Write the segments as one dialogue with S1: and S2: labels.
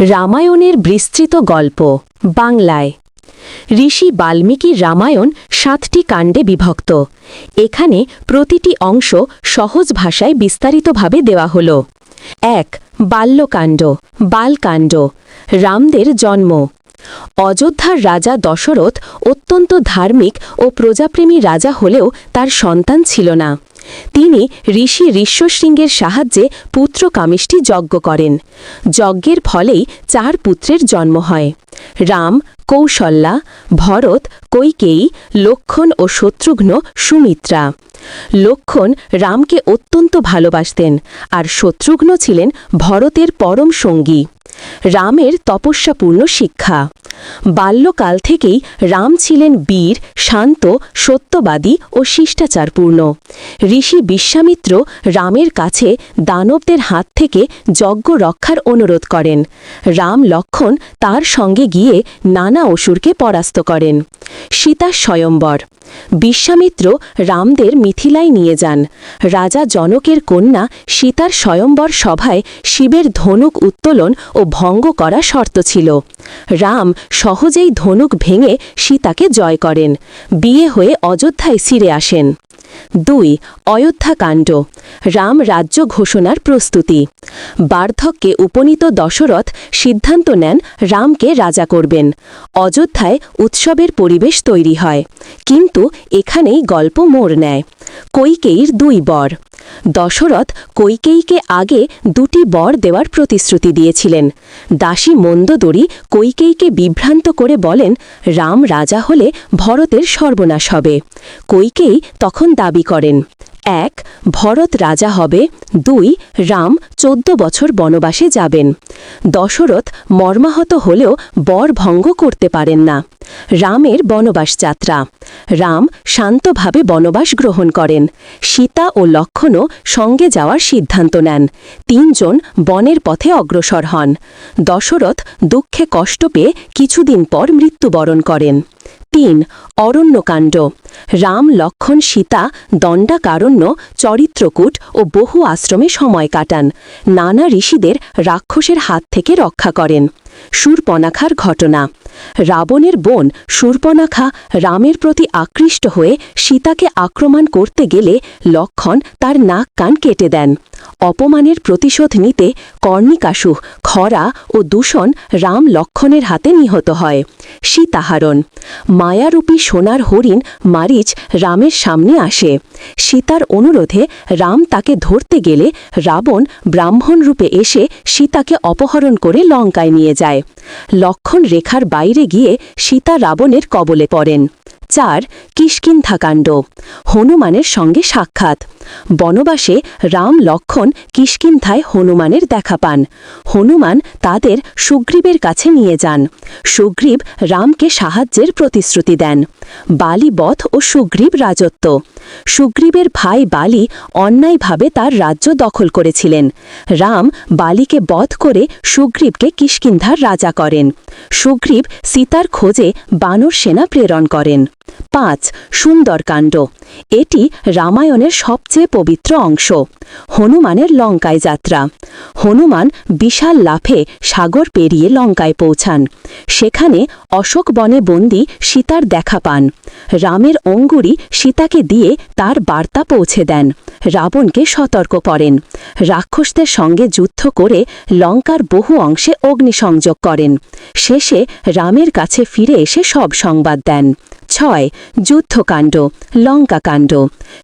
S1: রামায়ণের বিস্তৃত গল্প। বাংলায়। ঋষি বাল্মীকি রামায়ণ সাতটি কাণ্ডে বিভক্ত। এখানে প্রতিটি অংশ সহজ ভাষায় বিস্তারিতভাবে দেওয়া হল। এক, বাল্যকাণ্ড। বালকাণ্ড। রামদের জন্ম। অযোধ্যার রাজা দশরথ অত্যন্ত ধার্মিক ও প্রজাপ্রেমী রাজা হলেও তার সন্তান ছিল না। তিনি ঋষি ঋষ্যশৃঙ্গের সাহায্যে পুত্র কামিষ্টি যজ্ঞ করেন। যজ্ঞের ফলেই চার পুত্রের জন্ম হয়। রাম, কৌশল্যা, ভরত, কৈকেয়ী, লক্ষণ ও শত্রুঘ্ন সুমিত্রা। লক্ষণ রামকে অত্যন্ত ভালোবাসতেন আর শত্রুঘ্ন ছিলেন ভরতের পরম সঙ্গী। রামের তপস্যাপূর্ণ শিক্ষা। বাল্যকাল থেকেই রাম ছিলেন বীর, শান্ত, সত্যবাদী ও শিষ্টাচারপূর্ণ। ঋষি বিশ্বামিত্র রামের কাছে দানবদের হাত থেকে যজ্ঞ রক্ষার অনুরোধ করেন। রাম লক্ষণ তার সঙ্গে গিয়ে নানা অসুরকে পরাস্ত করেন। সীতা স্বয়ম্বর। বিশ্বামিত্র রামদের মিথিলায় নিয়ে যান। রাজা জনকের কন্যা সীতার স্বয়ম্বর সভায় শিবের ধনুক উত্তোলন ও ভঙ্গ করা শর্ত ছিল। রাম সহজেই ধনুক ভেঙে সীতাকে জয় করেন। বিয়ে হয়ে অযোধ্যায় ফিরে আসেন। দুই অযোধ্যাকাণ্ড রাম রাজ্য ঘোষণার প্রস্তুতি। বার্ধক্যে উপনীত দশরথ সিদ্ধান্ত নেন রামকে রাজা করবেন। অযোধ্যায় উৎসবের পরিবেশ তৈরি হয়, কিন্তু এখানেই গল্প মোড় নেয়। কৈকেয়ীর দুই বর। দশরথ কৈকেয়ীকে আগে দুটি বর দেওয়ার প্রতিশ্রুতি দিয়েছিলেন। দাসী মন্দদরি কৈকেয়ীকে বিভ্রান্ত করে বলেন, রাম রাজা হলে ভরতের সর্বনাশ হবে। কৈকেয়ী তখন দাবি করেন এক, ভরত রাজা হবে। দুই, রাম চোদ্দ বছর বনবাসে যাবেন। দশরথ মর্মাহত হলেও বর ভঙ্গ করতে পারেন না। রামের বনবাস যাত্রা রাম শান্তভাবে বনবাস গ্রহণ করেন। সীতা ও লক্ষণও সঙ্গে যাওয়ার সিদ্ধান্ত নেন। তিনজন বনের পথে অগ্রসর হন। দশরথ দুঃখে কষ্ট পেয়ে কিছুদিন পর মৃত্যুবরণ করেন। তিন অরণ্যকাণ্ড। রাম, লক্ষণ, সীতা, দণ্ডাকারণ্য, চরিত্রকূট ও বহু আশ্রমে সময় কাটান। নানা ঋষিদের রাক্ষসের হাত থেকে রক্ষা করেন। সুরপনাখার ঘটনা। রাবণের বোন সুরপনাখা রামের প্রতি আকৃষ্ট হয়ে সীতাকে আক্রমণ করতে গেলে লক্ষণ তার নাক কান কেটে দেন। অপমানের প্রতিশোধ নিতে কর্ণিকাশু খরা ও দূষণ রাম লক্ষণের হাতে নিহত হয়। সীতাহারণ। মায়ারূপী সোনার হরিণ মারিচ রামের সামনে আসে। সীতার অনুরোধে রাম তাকে ধরতে গেলে রাবণ ব্রাহ্মণ রূপে এসে সীতাকে অপহরণ করে লঙ্কায় নিয়ে যায়। লক্ষণ রেখার বাইরে গিয়ে সীতা রাবণের কবলে পড়েন। চার কিষ্কিন্ধাকাণ্ড হনুমানের সঙ্গে সাক্ষাৎ। বনবাসে রাম লক্ষণ কিষ্কিন্ধায় হনুমানের দেখা পান। হনুমান তাদের সুগ্রীবের কাছে নিয়ে যান। সুগ্রীব রামকে সাহায্যের প্রতিশ্রুতি দেন। বালি বধ ও সুগ্রীব রাজত্ব। সুগ্রীবের ভাই বালি অন্যায়ভাবে তার রাজ্য দখল করেছিলেন। রাম বালিকে বধ করে সুগ্রীবকে কিষ্কিন্ধার রাজা করেন। সুগ্রীব সীতার খোঁজে বানর সেনা প্রেরণ করেন। পাঁচ সুন্দরকাণ্ড এটি রামায়ণের সবচেয়ে পবিত্র অংশ, হনুমানের লঙ্কায় যাত্রা। হনুমান বিশাল লাফে সাগর পেরিয়ে লঙ্কায় পৌঁছান। সেখানে অশোক বনে বন্দি সীতার দেখা পান। রামের অঙ্গুরি সীতাকে দিয়ে তার বার্তা পৌঁছে দেন। রাবণকে সতর্ক করেন। রাক্ষসদের সঙ্গে যুদ্ধ করে লঙ্কার বহু অংশে অগ্নিসংযোগ করেন। শেষে রামের কাছে ফিরে এসে সব সংবাদ দেন। ছয়, যুদ্ধকাণ্ড, লঙ্কাকাণ্ড,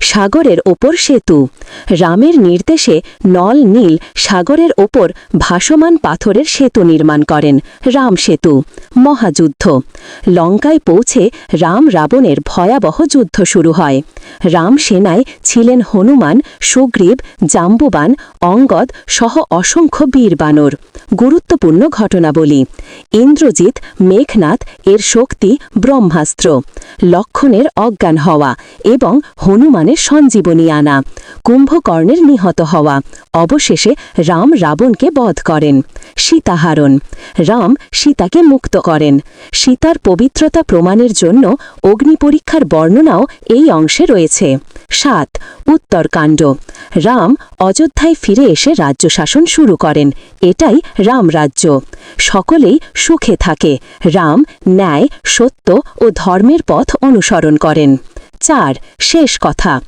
S1: সাগরের ওপর সেতু। রামের নির্দেশে নল নীল সাগরের ওপর ভাসমান পাথরের সেতু নির্মাণ করেন, রাম সেতু, মহাযুদ্ধ। লঙ্কায় পৌঁছে রাম রাবণের ভয়াবহ যুদ্ধ শুরু হয়। রাম সেনায় ছিলেন হনুমান, সুগ্রীব, জাম্বুবান, অঙ্গদ সহ অসংখ্য বীর বানর। গুরুত্বপূর্ণ ঘটনাবলী। ইন্দ্রজিৎ, মেঘনাথ, এর শক্তি ব্রহ্মাস্ত্র। লক্ষণের অজ্ঞান হওয়া এবং হনুমানের সঞ্জীবনী আনা। কুম্ভকর্ণের নিহত হওয়া। অবশেষে রাম রাবণকে বধ করেন। সীতাহারণ। রাম সীতাকে মুক্ত করেন। সীতার পবিত্রতা প্রমাণের জন্য অগ্নি পরীক্ষার বর্ণনাও এই অংশে রয়েছে। সাত, উত্তরকাণ্ড। রাম অযোধ্যায় ফিরে এসে রাজ্য শাসন শুরু করেন। এটাই রামরাজ্য সকলেই সুখে থাকে। রাম ন্যায়, সত্য ও ধর্মের পথ অনুসরণ করেন। চার, শেষ কথা।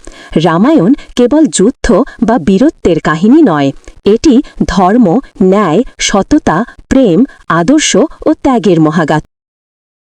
S1: রামায়ণ কেবল যুদ্ধ বা বীরত্বের কাহিনী নয়। এটি ধর্ম, ন্যায়, সততা, প্রেম, আদর্শ ও ত্যাগের মহাগাথা